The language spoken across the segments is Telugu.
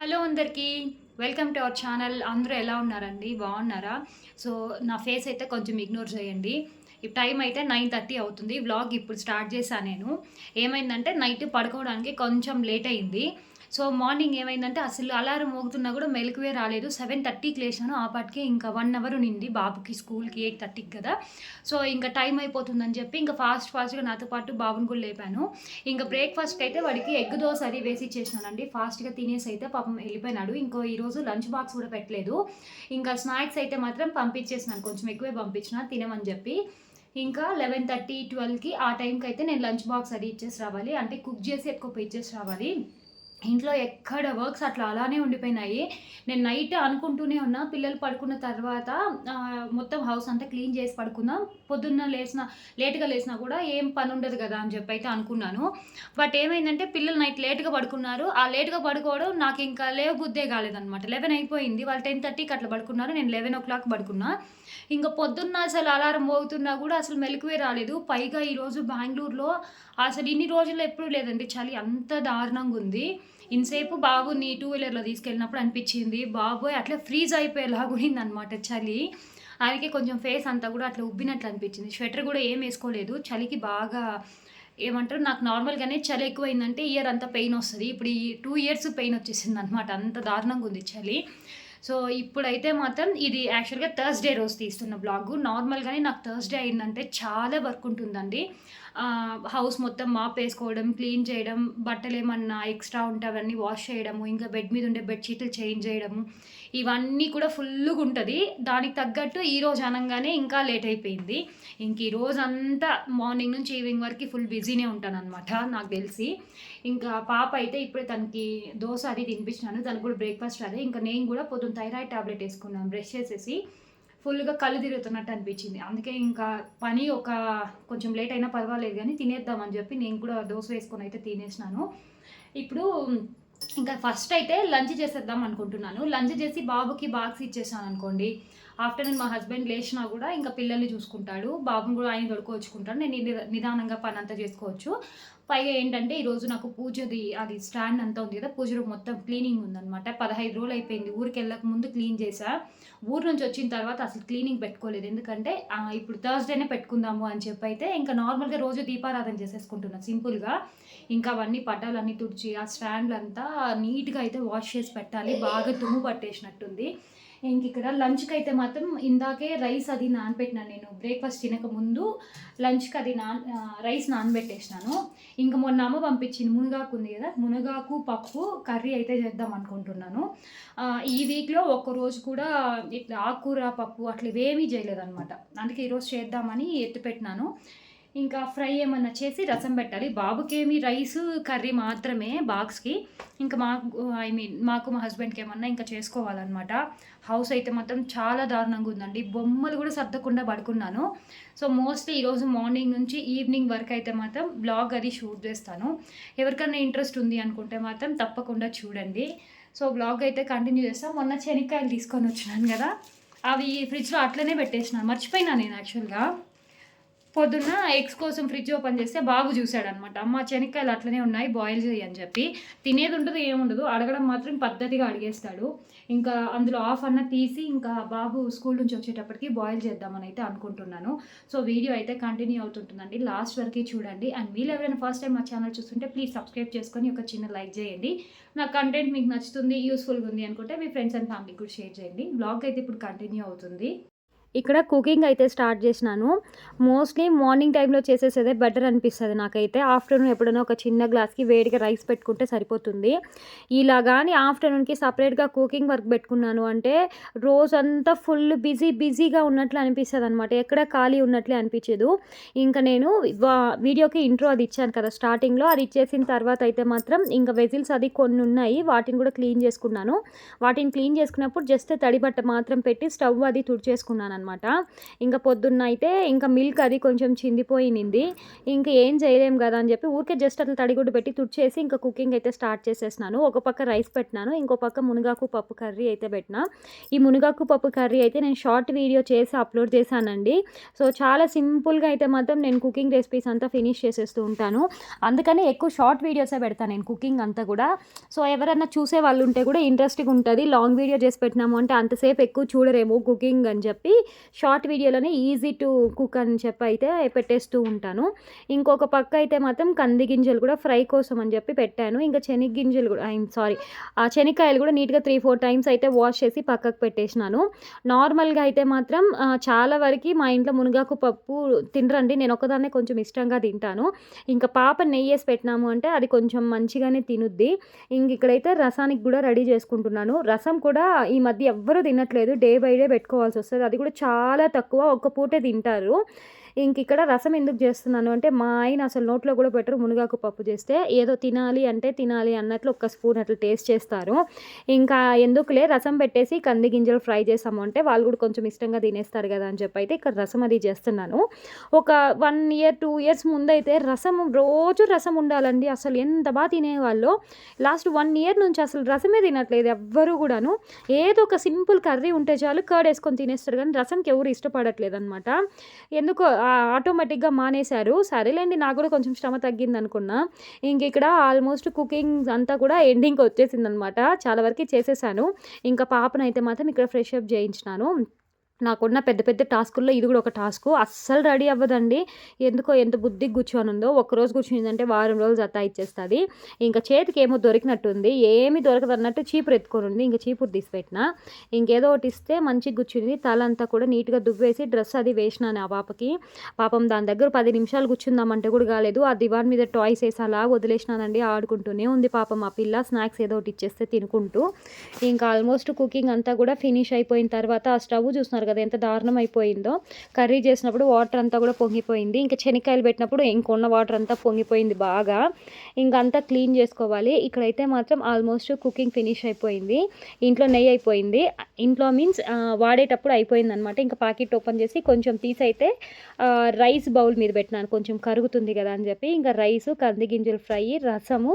హలో అందరికీ వెల్కమ్ టు అవర్ ఛానల్. అందరూ ఎలా ఉన్నారండి? బాగున్నారా? సో నా ఫేస్ అయితే కొంచెం ఇగ్నోర్ చేయండి. ఇప్పుడు టైం అయితే నైన్ థర్టీ అవుతుంది. వ్లాగ్ ఇప్పుడు స్టార్ట్ చేశాను నేను. ఏమైందంటే నైట్ పడుకోవడానికి కొంచెం లేట్ అయింది. సో మార్నింగ్ ఏమైందంటే అసలు అలారం మోగుతున్నా కూడా మెలకువే రాలేదు. సెవెన్ థర్టీకి లేచాను. ఆ పాటికి ఇంకా వన్ అవర్ నిండి బాబుకి స్కూల్కి ఎయిట్ థర్టీకి కదా. సో ఇంకా టైం అయిపోతుందని చెప్పి ఇంకా ఫాస్ట్ ఫాస్ట్గా నాతో పాటు బాబుని కూడా లేపాను. ఇంకా బ్రేక్ఫాస్ట్కి అయితే వాడికి ఎగ్ దోశ అది వేసి ఇచ్చేసానండి ఫాస్ట్గా తినేసి అయితే పాపం వెళ్ళిపోయినాడు. ఇంకో ఈరోజు లంచ్ బాక్స్ కూడా పెట్టలేదు. ఇంకా స్నాక్స్ అయితే మాత్రం పంపించేసినాను. కొంచెం ఎక్కువే పంపించిన తినమని చెప్పి. ఇంకా లెవెన్ థర్టీ ట్వెల్వ్కి ఆ టైంకి అయితే నేను లంచ్ బాక్స్ అది ఇచ్చేసి రావాలి. అంటే కుక్ చేసి ఎక్కువ ఇచ్చేసి రావాలి. ఇంట్లో ఎక్కడ వర్క్స్ అట్లా అలానే ఉండిపోయినాయి. నేను నైట్ అనుకుంటూనే ఉన్నా పిల్లలు పడుకున్న తర్వాత మొత్తం హౌస్ అంతా క్లీన్ చేసి పడుకుందాం పొద్దున్న లేచిన లేట్గా లేచినా కూడా ఏం పని ఉండదు కదా అని చెప్పి అయితే అనుకున్నాను. బట్ ఏమైందంటే పిల్లలు నైట్ లేట్గా పడుకున్నారు. ఆ లేట్గా పడుకోవడం నాకు ఇంకా లేవ బుద్ధే కాలేదనమాట లెవెన్ అయిపోయింది. వాళ్ళు టెన్ థర్టీకి అట్లా పడుకున్నారు. నేను లెవెన్ ఓ క్లాక్ పడుకున్నా. ఇంకా పొద్దున్న అసలు అలారం మోగుతున్నా కూడా అసలు మెలకువే రాలేదు. పైగా ఈరోజు బెంగళూరులో అసలు ఇన్ని రోజుల్లో ఎప్పుడు లేదండి చలి అంత దారుణంగా ఉంది. ఇంతసేపు బాబుని టూ వీలర్లో తీసుకెళ్ళినప్పుడు అనిపించింది. బాబోయ్ అట్లా ఫ్రీజ్ అయిపోయేలాగా ఉండింది అనమాట చలి. ఆయనకి కొంచెం ఫేస్ అంతా కూడా అట్లా ఉబ్బినట్లు అనిపించింది. స్వెటర్ కూడా ఏం వేసుకోలేదు. చలికి బాగా ఏమంటారు నాకు నార్మల్గానే చలి ఎక్కువైందంటే ఇయర్ అంతా పెయిన్ వస్తుంది. ఇప్పుడు ఈ టూ ఇయర్స్ పెయిన్ వచ్చేసింది అనమాట అంత దారుణంగా ఉంది చలి. సో ఇప్పుడైతే మాత్రం ఇది యాక్చువల్గా థర్స్డే రోజు తీస్తున్న బ్లాగ్. నార్మల్గానే నాకు థర్స్డే అయిందంటే చాలా వర్క్ ఉంటుందండి. హౌస్ మొత్తం మాప్ వేసుకోవడం క్లీన్ చేయడం బట్టలు ఏమన్నా ఎక్స్ట్రా ఉంటే అవన్నీ వాష్ చేయడము ఇంకా బెడ్ మీద ఉండే బెడ్షీట్లు చేంజ్ చేయడము ఇవన్నీ కూడా ఫుల్గా ఉంటుంది. దానికి తగ్గట్టు ఈ రోజు అనగానే ఇంకా లేట్ అయిపోయింది. ఇంక ఈ రోజు అంతా మార్నింగ్ నుంచి ఈవినింగ్ వరకు ఫుల్ బిజీనే ఉంటాను అనమాట నాకు తెలిసి. ఇంకా పాప అయితే ఇప్పుడే తనకి దోశ అది తినిపించినాను తనకు కూడా బ్రేక్ఫాస్ట్ అదే ఇంకా నేను కూడా పొద్దున్న థైరాయిడ్ టాబ్లెట్ వేసుకున్నాను బ్రష్ చేసేసి. ఫుల్గా కళ్ళు తిరుగుతున్నట్టు అనిపించింది. అందుకే ఇంకా పని ఒక కొంచెం లేట్ అయినా పర్వాలేదు కానీ తినేద్దామని చెప్పి నేను కూడా దోశ వేసుకొని అయితే తినేసినాను. ఇప్పుడు ఇంకా ఫస్ట్ అయితే లంచ్ చేసేద్దాం అనుకుంటున్నాను. లంచ్ చేసి బాబుకి బాక్స్ ఇచ్చేసాను అనుకోండి. ఆఫ్టర్నూన్ మా హస్బెండ్ లేచినా కూడా ఇంకా పిల్లల్ని చూసుకుంటాడు. బాబుని కూడా ఆయన దొడుకోవచ్చుకుంటాడు నేను నిదానంగా పని అంతా చేసుకోవచ్చు. పైగా ఏంటంటే ఈరోజు నాకు పూజది అది స్టాండ్ అంతా ఉంది కదా పూజ మొత్తం క్లీనింగ్ ఉందనమాట పదహైదు రోజులు అయిపోయింది. ఊరికి వెళ్ళక ముందు క్లీన్ చేసా. ఊరు నుంచి వచ్చిన తర్వాత అసలు క్లీనింగ్ పెట్టుకోలేదు. ఎందుకంటే ఇప్పుడు థర్స్డేనే పెట్టుకుందాము అని చెప్పి అయితే ఇంకా నార్మల్గా రోజు దీపారాధన చేసేసుకుంటున్నా సింపుల్గా. ఇంకా అవన్నీ పట్టాలన్నీ తుడిచి ఆ స్టాండ్లంతా నీట్గా అయితే వాష్ చేసి పెట్టాలి. బాగా తుమ్ము పట్టేసినట్టుంది. ఇంక ఇక్కడ లంచ్కి అయితే మాత్రం ఇందాకే రైస్ అది నానబెట్టినాను నేను. బ్రేక్ఫాస్ట్ తినక ముందు లంచ్కి అది నాన్ రైస్ నానబెట్టేసినాను. ఇంకా మొన్న అమ్మ పంపించింది మునగాకు ఉంది కదా మునగాకు పప్పు కర్రీ అయితే చేద్దాం అనుకుంటున్నాను. ఈ వీక్లో ఒక్క రోజు కూడా ఇట్లా ఆకుకూర పప్పు అట్లా ఇవేమీ చేయలేదన్నమాట. అందుకే ఈరోజు చేద్దామని ఎత్తిపెట్టినాను. ఇంకా ఫ్రై ఏమన్నా చేసి రసం పెట్టాలి. బాబుకేమి రైస్ కర్రీ మాత్రమే బాక్స్కి. ఇంకా మాకు ఐ మీన్ మాకు మా హస్బెండ్కి ఏమన్నా ఇంకా చేసుకోవాలన్నమాట. హౌస్ అయితే మాత్రం చాలా దారుణంగా ఉందండి. బొమ్మలు కూడా సర్దకుండా పడుకున్నాను. సో మోస్ట్లీ ఈరోజు మార్నింగ్ నుంచి ఈవినింగ్ వరకు అయితే మాత్రం బ్లాగ్ అది షూట్ చేస్తాను. ఎవరికైనా ఇంట్రెస్ట్ ఉంది అనుకుంటే మాత్రం తప్పకుండా చూడండి. సో బ్లాగ్ అయితే కంటిన్యూ చేస్తాం మొన్న శనక్కాయలు తీసుకొని వచ్చినాను కదా. అవి ఫ్రిడ్జ్లో అట్లనే పెట్టేసినాను. మర్చిపోయినా నేను యాక్చువల్గా. పొద్దున్న ఎగ్స్ కోసం ఫ్రిడ్జ్ ఓపెన్ చేస్తే బాబు చూశాడు అనమాట అమ్మ శనక్కాయలు అట్లనే ఉన్నాయి బాయిల్ చేయి అని చెప్పి. తినేది ఉండదు ఏముండదు అడగడం మాత్రం పద్ధతిగా అడిగేస్తాడు. ఇంకా అందులో ఆఫ్ అన్న తీసి ఇంకా బాబు స్కూల్ నుంచి వచ్చేటప్పటికి బాయిల్ చేద్దామని అయితే అనుకుంటున్నాను. సో వీడియో అయితే కంటిన్యూ అవుతుంటుందండి. లాస్ట్ వరకు చూడండి. అండ్ మీరు ఎవరైనా ఫస్ట్ టైం మా ఛానల్ చూస్తుంటే ప్లీజ్ సబ్స్క్రైబ్ చేసుకొని ఒక చిన్న లైక్ చేయండి. నా కంటెంట్ మీకు నచ్చుతుంది యూస్ఫుల్గా ఉంది అనుకుంటే మీ ఫ్రెండ్స్ అండ్ ఫ్యామిలీకి కూడా షేర్ చేయండి. బ్లాగ్ అయితే ఇప్పుడు కంటిన్యూ అవుతుంది. ఇక్కడ కుకింగ్ అయితే స్టార్ట్ చేసినాను. మోస్ట్లీ మార్నింగ్ టైంలో చేసేసేదే బెటర్ అనిపిస్తుంది నాకైతే. ఆఫ్టర్నూన్ ఎప్పుడైనా ఒక చిన్న గ్లాస్కి వేడిగా రైస్ పెట్టుకుంటే సరిపోతుంది. ఇలా కానీ ఆఫ్టర్నూన్కి సపరేట్గా కుకింగ్ వర్క్ పెట్టుకున్నాను అంటే రోజంతా ఫుల్ బిజీ బిజీగా ఉన్నట్లు అనిపిస్తుంది అనమాట ఎక్కడ ఖాళీ ఉన్నట్లే అనిపించదు. ఇంకా నేను వా- వీడియోకి ఇంట్రో అది ఇచ్చాను కదా స్టార్టింగ్లో అది ఇచ్చేసిన తర్వాత అయితే మాత్రం ఇంకా వెజిల్స్ అది కొన్ని ఉన్నాయి. వాటిని కూడా క్లీన్ చేసుకున్నాను. వాటిని క్లీన్ చేసుకున్నప్పుడు జస్ట్ తడి బట్ట మాత్రం పెట్టి స్టవ్ అది తుడిచేసుకున్నాను అనమాట అనమాట ఇంకా పొద్దున్న అయితే ఇంకా మిల్క్ అది కొంచెం చిందిపోయినింది. ఇంకా ఏం చేయలేం కదా అని చెప్పి ఊరికే జస్ట్ అట్లా తడిగుడ్డు పెట్టి తుడిచేసి ఇంకా కుకింగ్ అయితే స్టార్ట్ చేసేసినాను. ఒక పక్క రైస్ పెట్టినాను ఇంకో పక్క మునగాకు పప్పు కర్రీ అయితే పెట్టిన. ఈ మునగాకు పప్పు కర్రీ అయితే నేను షార్ట్ వీడియో చేసి అప్లోడ్ చేశానండి. సో చాలా సింపుల్గా అయితే మాత్రం నేను కుకింగ్ రెసిపీస్ అంతా ఫినిష్ చేసేస్తూ ఉంటాను. అందుకని ఎక్కువ షార్ట్ వీడియోసే పెడతాను నేను కుకింగ్ అంతా కూడా. సో ఎవరైనా చూసే వాళ్ళు ఉంటే కూడా ఇంట్రెస్టింగ్ ఉంటుంది. లాంగ్ వీడియో చేసి పెట్టినాము అంటే అంతసేపు ఎక్కువ చూడరేమో కుకింగ్ అని చెప్పి. షార్ట్ వీడియోలోనే ఈజీ టు కుక్ అని చెప్పి అయితే పెట్టేస్తూ ఉంటాను. ఇంకొక పక్క అయితే మాత్రం కంది గింజలు కూడా ఫ్రై కోసం అని చెప్పి పెట్టాను. ఇంకా శనగ గింజలు కూడా ఐమ్ సారీ ఆ శనక్కాయలు కూడా నీట్గా త్రీ ఫోర్ టైమ్స్ అయితే వాష్ చేసి పక్కకు పెట్టేసినాను. నార్మల్గా అయితే మాత్రం చాలా వరకు మా ఇంట్లో మునగాకు పప్పు తినరండి. నేను ఒకదాన్నే కొంచెం ఇష్టంగా తింటాను. ఇంకా పాప నెయ్యి వేసి పెట్టినాము అంటే అది కొంచెం మంచిగానే తినుద్ది. ఇంక ఇక్కడైతే రసానికి కూడా రెడీ చేసుకుంటున్నాను. రసం కూడా ఈ మధ్య ఎవ్వరూ తినట్లేదు. డే బై డే పెట్టుకోవాల్సి వస్తుంది. అది కూడా చాలా తక్కువ ఒక్క పూట తింటారు. ఇంక ఇక్కడ రసం ఎందుకు చేస్తున్నాను అంటే మా ఆయన అసలు నోట్లో కూడా పెట్టరు మునగాకు పప్పు చేస్తే ఏదో తినాలి అంటే తినాలి అన్నట్లు ఒక్క స్పూన్ అట్లా టేస్ట్ చేస్తారు. ఇంకా ఎందుకులే రసం పెట్టేసి కంది గింజలు ఫ్రై చేసాము అంటే వాళ్ళు కూడా కొంచెం ఇష్టంగా తినేస్తారు కదా అని చెప్పి అయితే ఇక్కడ రసం అది చేస్తున్నాను. ఒక వన్ ఇయర్ టూ ఇయర్స్ ముందైతే రసం రోజు రసం ఉండాలండి. అసలు ఎంత బాగా తినేవాళ్ళు. లాస్ట్ వన్ ఇయర్ నుంచి అసలు రసమే తినట్లేదు ఎవ్వరు కూడాను. ఏదో ఒక సింపుల్ కర్రీ ఉంటే చాలు కర్డ్ వేసుకొని తినేస్తారు కానీ రసంకి ఎవరు ఇష్టపడట్లేదు అనమాట ఎందుకో ఆటోమేటిక్గా మానేశారు. సరేలేండి నాకు కూడా కొంచెం శ్రమ తగ్గింది అనుకున్నా ఇంక ఇక్కడ ఆల్మోస్ట్ కుకింగ్ అంతా కూడా ఎండింగ్కి వచ్చేసింది అనమాట చాలా వరకు చేసేసాను. ఇంకా పాపనైతే మాత్రం ఇక్కడ ఫ్రెష్ అప్ చేయించినాను. నాకున్న పెద్ద పెద్ద టాస్కుల్లో ఇది కూడా ఒక టాస్క్. అస్సలు రెడీ అవ్వదండి. ఎందుకో ఎంత బుద్ధికి కూర్చొని ఉందో ఒక్కరోజు కూర్చునిందంటే వారం రోజులు జతా ఇచ్చేస్తుంది. ఇంకా చేతికి ఏమో దొరికినట్టుంది. ఏమీ దొరకదు అన్నట్టు చీపురు ఎత్తుకొని ఉంది ఇంకా చీపురు తీసిపెట్టిన. ఇంకేదో ఒకటి ఇస్తే మంచి కూర్చుంది. తల అంతా కూడా నీట్గా దువ్వేసి డ్రెస్ అది వేసినాను ఆ పాపకి. పాపం దాని దగ్గర పది నిమిషాలు కూర్చుందామంటే కూడా కాలేదు. ఆ దివాన్ మీద టాయ్స్ వేసి అలా వదిలేసినానండి. ఆడుకుంటూనే ఉంది పాపం ఆ పిల్ల స్నాక్స్ ఏదో ఒకటి ఇచ్చేస్తే తినుకుంటూ. ఇంకా ఆల్మోస్ట్ కుకింగ్ అంతా కూడా ఫినిష్ అయిపోయిన తర్వాత ఆ స్టవ్ చూస్తున్నారు కదా ఎంత దారుణం అయిపోయిందో. కర్రీ చేసినప్పుడు వాటర్ అంతా కూడా పొంగిపోయింది. ఇంకా శనక్కాయలు పెట్టినప్పుడు ఇంకొన్న వాటర్ అంతా పొంగిపోయింది బాగా. ఇంకంతా అంతా క్లీన్ చేసుకోవాలి. ఇక్కడైతే మాత్రం ఆల్మోస్ట్ కుకింగ్ ఫినిష్ అయిపోయింది. ఇంట్లో నెయ్యి అయిపోయింది. ఇంట్లో మీన్స్ వాడేటప్పుడు అయిపోయింది అనమాట ఇంకా ప్యాకెట్ ఓపెన్ చేసి కొంచెం తీసి అయితే రైస్ బౌల్ మీద పెట్టినాను. కొంచెం కరుగుతుంది కదా అని చెప్పి. ఇంకా రైస్ కంది గింజలు ఫ్రై రసము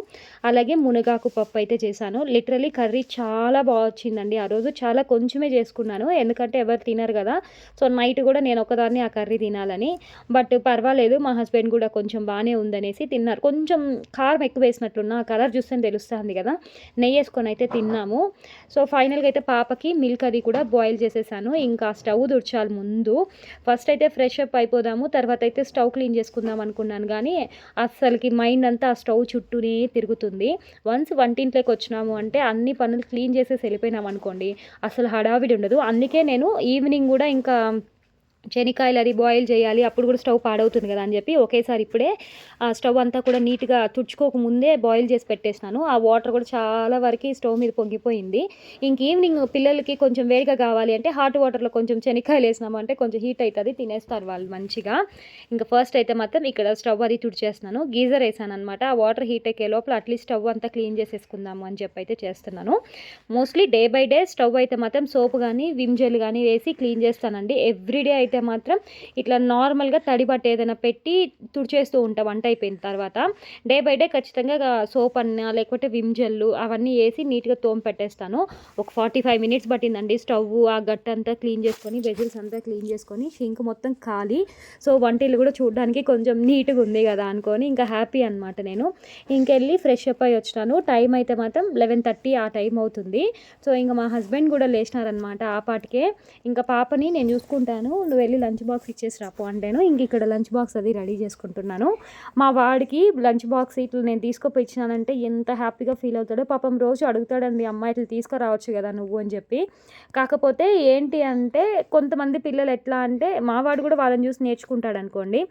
అలాగే మునగాకు పప్పు అయితే చేశాను. లిటరలీ కర్రీ చాలా బాగా వచ్చిందండి. ఆ రోజు చాలా కొంచెమే చేసుకున్నాను. ఎందుకంటే ఎవరు తిన్నారు కదా. సో నైట్ కూడా నేను ఒకదాన్ని ఆ కర్రీ తినాలని. బట్ పర్వాలేదు మా హస్బెండ్ కూడా కొంచెం బాగానే ఉందనేసి తిన్నారు. కొంచెం కారం ఎక్కువ వేసినట్లున్న ఆ కలర్ చూస్తే తెలుస్తుంది కదా. నెయ్యి వేసుకొని అయితే తిన్నాము. సో ఫైనల్గా అయితే పాపకి మిల్క్ అది కూడా బాయిల్ చేసేసాను. ఇంకా స్టవ్ తుడిచాలి ముందు. ఫస్ట్ అయితే ఫ్రెష్ అప్ అయిపోదాము తర్వాత అయితే స్టవ్ క్లీన్ చేసుకుందాం అనుకున్నాను కానీ అస్సలకి మైండ్ అంతా ఆ స్టవ్ చుట్టూనే తిరుగుతుంది. వన్స్ వంటింట్లోకి వచ్చినాము అంటే అన్ని పనులు క్లీన్ చేసేసి వెళ్ళిపోయినాం అనుకోండి అసలు హడావిడి ఉండదు. అందుకే నేను ఈవినింగ్ ఈవినింగ్ కూడా ఇంకా శనికాయలు అది బాయిల్ చేయాలి అప్పుడు కూడా స్టవ్ పాడవుతుంది కదా అని చెప్పి ఒకేసారి ఇప్పుడే ఆ స్టవ్ అంతా కూడా నీట్గా తుడుచుకోక ముందే బాయిల్ చేసి పెట్టేసినాను. ఆ వాటర్ కూడా చాలా వరకు స్టవ్ మీద పొంగిపోయింది. ఇంక ఈవినింగ్ పిల్లలకి కొంచెం వేడిగా కావాలి అంటే హాట్ వాటర్లో కొంచెం శనక్కాయలు వేసినామంటే కొంచెం హీట్ అవుతుంది తినేస్తారు వాళ్ళు మంచిగా. ఇంకా ఫస్ట్ అయితే మాత్రం ఇక్కడ స్టవ్ అది తుడిచేస్తున్నాను గీజర్ వేసాను అనమాట ఆ వాటర్ హీట్ ఎక్కే లోపల అట్లీస్ట్ స్టవ్ అంతా క్లీన్ చేసేసుకుందాము అని చెప్పి అయితే చేస్తున్నాను. Mostly day by day stove అయితే మాత్రం సోప్ కానీ విమ్ జెల్ కానీ వేసి క్లీన్ చేస్తానండి. ఎవ్రీడే అయితే మాత్రం ఇట్లా నార్మల్గా తడి బట్ట ఏదైనా పెట్టి తుడిచేస్తూ ఉంటాం. వంట అయిపోయిన తర్వాత డే బై డే ఖచ్చితంగా సోప్ అన్న లేకపోతే విమ్ జెల్లు అవన్నీ వేసి నీట్గా తోమ పెట్టేస్తాను. ఒక ఫార్టీ ఫైవ్ మినిట్స్ పట్టిందండి స్టవ్ ఆ గట్ట అంతా క్లీన్ చేసుకొని వెజిల్స్ అంతా క్లీన్ చేసుకొని షింక్ మొత్తం ఖాళీ సో వంటిల్లు కూడా చూడడానికి కొంచెం నీట్గా ఉంది కదా అనుకొని ఇంకా హ్యాపీ అనమాట నేను. ఇంకెళ్ళి ఫ్రెష్ అప్ అయ్యి వచ్చినాను. టైం అయితే మాత్రం లెవెన్ థర్టీ ఆ టైం అవుతుంది. సో ఇంకా మా హస్బెండ్ కూడా లేచినారనమాట ఆ పాటికే. ఇంకా పాపని నేను చూసుకుంటాను. నువ్వు వెళ్ళి లంచ్ బాక్స్ ఇచ్చేసి రాపో అంటేను. ఇంక ఇక్కడ లంచ్ బాక్స్ అది రెడీ చేసుకుంటున్నాను. మా వాడికి లంచ్ బాక్స్ ఇట్లా నేను తీసుకుపోయి ఇచ్చినానంటే ఎంత హ్యాపీగా ఫీల్ అవుతాడో పాపం రోజు అడుగుతాడండి అమ్మ ఇట్లా తీసుకురావచ్చు కదా నువ్వు అని చెప్పి. కాకపోతే ఏంటి అంటే కొంతమంది పిల్లలు ఎట్లా అంటే మా వాడు కూడా వాళ్ళని చూసి నేర్చుకుంటాడు అనుకోండి.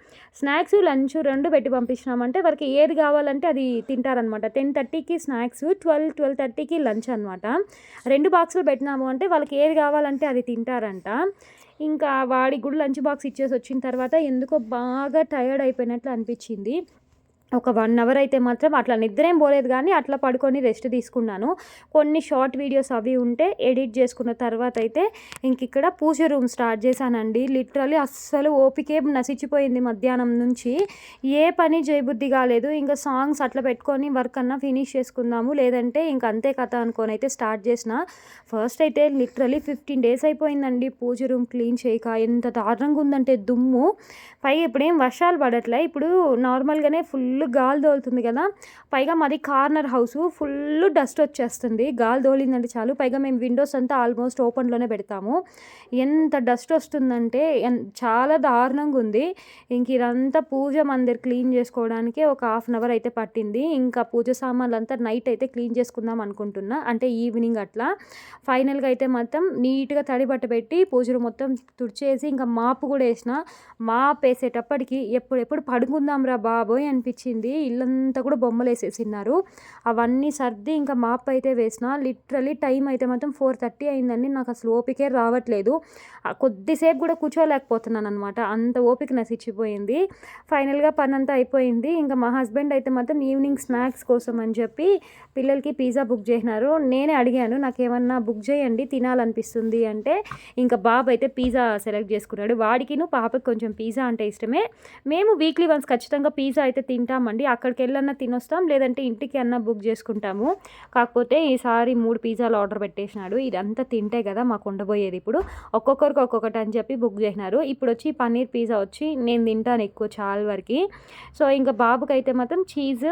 స్నాక్స్ లంచ్ రెండు పెట్టి పంపించినామంటే వారికి ఏది కావాలంటే అది తింటారనమాట. టెన్ థర్టీకి స్నాక్స్ ట్వెల్వ్ ట్వెల్వ్ థర్టీకి లంచ్ అనమాట రెండు బాక్సులు పెట్టినాము అంటే వాళ్ళకి ఏది కావాలంటే అది తింటారంట. ఇంకా వాడికి కూడా లంచ్ బాక్స్ ఇచ్చేసి వచ్చిన తర్వాత ఎందుకో బాగా టయర్డ్ అయిపోయినట్లు అనిపించింది. ఒక వన్ అవర్ అయితే మాత్రం అట్లా నిద్ర ఏం పోలేదు కానీ అట్లా పడుకొని రెస్ట్ తీసుకున్నాను. కొన్ని షార్ట్ వీడియోస్ అవి ఉంటే ఎడిట్ చేసుకున్న తర్వాత అయితే ఇంక ఇక్కడ పూజ రూమ్ స్టార్ట్ చేశానండి. లిటరలీ అస్సలు ఓపికే నశించిపోయింది మధ్యాహ్నం నుంచి. ఏ పని చేయబుద్ధి కాలేదు. ఇంకా సాంగ్స్ అట్లా పెట్టుకొని వర్క్ అన్నా ఫినిష్ చేసుకుందాము. లేదంటే ఇంక అంతే కథ అనుకొని అయితే స్టార్ట్ చేసిన. ఫస్ట్ అయితే లిటరలీ ఫిఫ్టీన్ డేస్ అయిపోయిందండి పూజ రూమ్ క్లీన్ చేయక. ఎంత దారుణంగా ఉందంటే దుమ్ము. పై ఇప్పుడేం వర్షాలు పడట్లే. ఇప్పుడు నార్మల్గానే ఫుల్ గాలి దోలుతుంది కదా. పైగా మాది కార్నర్ హౌస్ ఫుల్ డస్ట్ వచ్చేస్తుంది. గాలి దోలిందంటే చాలు. పైగా మేము విండోస్ అంతా ఆల్మోస్ట్ ఓపెన్లోనే పెడతాము. ఎంత డస్ట్ వస్తుందంటే చాలా దారుణంగా ఉంది. ఇంక ఇదంతా పూజ మందిర్ క్లీన్ చేసుకోవడానికి ఒక హాఫ్ అన్ అవర్ అయితే పట్టింది. ఇంకా పూజ సామాన్లు అంతా నైట్ అయితే క్లీన్ చేసుకుందాం అనుకుంటున్నా. అంటే ఈవినింగ్ అట్లా. ఫైనల్గా అయితే మొత్తం నీట్గా తడి బట్ట పెట్టి పూజలు మొత్తం తుడిచేసి ఇంకా మాపు కూడా వేసిన. మాపు వేసేటప్పటికి ఎప్పుడెప్పుడు పడుకుందాం రా బాబోయ్ అనిపించింది. ఇల్లంతా కూడా బొమ్మలు వేసేసిన్నారు అవన్నీ సర్ది ఇంకా మాప్ అయితే వేసిన లిటరలీ టైం అయితే మాత్రం ఫోర్ థర్టీ అయిందండి. నాకు అసలు ఓపికే రావట్లేదు. కొద్దిసేపు కూడా కూర్చోలేకపోతున్నాను అనమాట అంత ఓపిక నశించిపోయింది. ఫైనల్గా పని అంతా అయిపోయింది. ఇంకా మా హస్బెండ్ అయితే మాత్రం ఈవినింగ్ స్నాక్స్ కోసం అని చెప్పి పిల్లలకి పిజ్జా బుక్ చేసినారు. నేనే అడిగాను నాకు ఏమన్నా బుక్ చేయండి తినాలనిపిస్తుంది అంటే. ఇంకా బాబు అయితే పిజ్జా సెలెక్ట్ చేసుకున్నాడు. వాడికిను పాపకి కొంచెం పిజ్జా అంటే ఇష్టమే. మేము వీక్లీ వన్స్ ఖచ్చితంగా పిజ్జా అయితే తింటాం తింటామండి అక్కడికి వెళ్ళన్నా తినొస్తాం లేదంటే ఇంటికి అన్నా బుక్ చేసుకుంటాము. కాకపోతే ఈసారి మూడు పిజ్జాలు ఆర్డర్ పెట్టేసినాడు. ఇదంతా తింటే కదా మాకు ఉండబోయేది ఇప్పుడు. ఒక్కొక్కరికి ఒక్కొక్కటి అని చెప్పి బుక్ చేసినారు. ఇప్పుడు వచ్చి పన్నీర్ పిజ్జా వచ్చి నేను తింటాను ఎక్కువ చాలా వరకు. సో ఇంకా బాబుకి అయితే మాత్రం చీజ్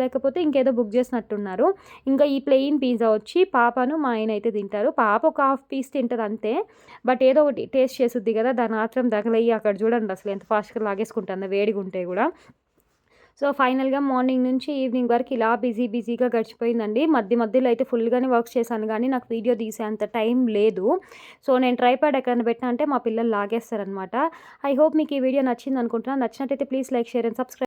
లేకపోతే ఇంకేదో బుక్ చేసినట్టున్నారు. ఇంకా ఈ ప్లెయిన్ పిజ్జా వచ్చి పాపను మా ఆయన అయితే తింటారు. పాప ఒక హాఫ్ పీస్ తింటుంది అంతే. బట్ ఏదో ఒకటి టేస్ట్ చేస్తుంది కదా. దాని మాత్రం తగలయ్యి అక్కడ చూడండి అసలు ఎంత ఫాస్ట్గా లాగేసుకుంటుందో వేడిగా ఉంటే కూడా. సో ఫైనల్గా మార్నింగ్ నుంచి ఈవినింగ్ వరకు ఇలా బిజీ బిజీగా గడిచిపోయిందండి. మధ్య మధ్యలో అయితే ఫుల్గానే వర్క్ చేశాను కానీ నాకు వీడియో తీసేంత టైం లేదు. సో నేను ట్రైపాడ్ ఎక్కడ పెట్టినా అంటే మా పిల్లలు లాగేస్తారనమాట ఐ హోప్ మీకు ఈ వీడియో నచ్చింది అనుకుంటున్నాను నచ్చినట్టయితే please like share and subscribe